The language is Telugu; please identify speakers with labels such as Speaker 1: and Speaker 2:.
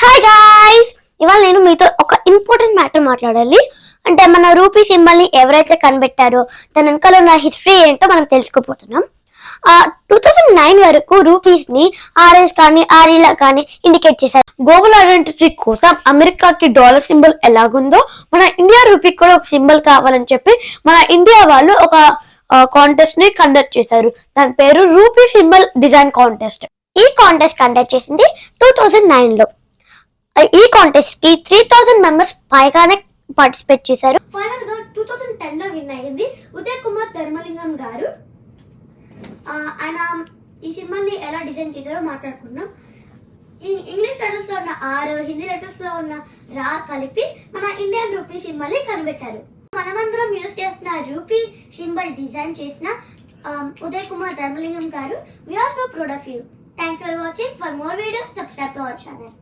Speaker 1: హాయ్ గాయ్స్ ఇవాళ నేను మీతో ఒక ఇంపార్టెంట్ మ్యాటర్ మాట్లాడాలి. అంటే మన రూపీ సింబల్ని ఎవరైతే కనిపెట్టారో దాని వెనకాల ఉన్న హిస్టరీ ఏంటో మనం తెలుసుకోపోతున్నాం టూ థౌజండ్ నైన్ వరకు రూపీస్ని ఆర్ఎస్ కానీ ఆర్ఈలా కానీ ఇండికేట్ చేశారు. గ్లోబల్ ఐడెంటిటీ కోసం అమెరికాకి డాలర్ సింబల్ ఎలాగుందో మన ఇండియా రూపీకి కూడా ఒక సింబల్ కావాలని చెప్పి మన ఇండియా వాళ్ళు ఒక కాంటెస్ట్ని కండక్ట్ చేశారు. దాని పేరు రూపీ సింబల్ డిజైన్ కాంటెస్ట్ ఈ కాంటెస్ట్ కండక్ట్ చేసింది టూ థౌజండ్ నైన్లో. ఈ కాంటెస్ట్కి త్రీ థౌసండ్ మెంబర్స్ పైగానే పార్టిసిపేట్ చేశారు. ఫైనల్గా టూ థౌసండ్ టెన్లో విన్ అయ్యింది ఉదయ్ కుమార్ ధర్మలింగం గారు. ఆయన ఈ సినిమాని ఎలా డిజైన్ చేశారో మాట్లాడుకున్నాం ఇంగ్లీష్ లెటర్స్లో ఉన్న ఆర్ హిందీ లెటర్స్లో ఉన్న రా కలిపి మన ఇండియన్ రూపీ సింబల్ని కనిపెట్టారు. మనమందరం యూజ్ చేస్తున్న రూపీ సింబల్ డిజైన్ చేసిన ఉదయ్ కుమార్ ధర్మలింగం గారు. We're so proud of you thanks for watching for more videos subscribe to our channel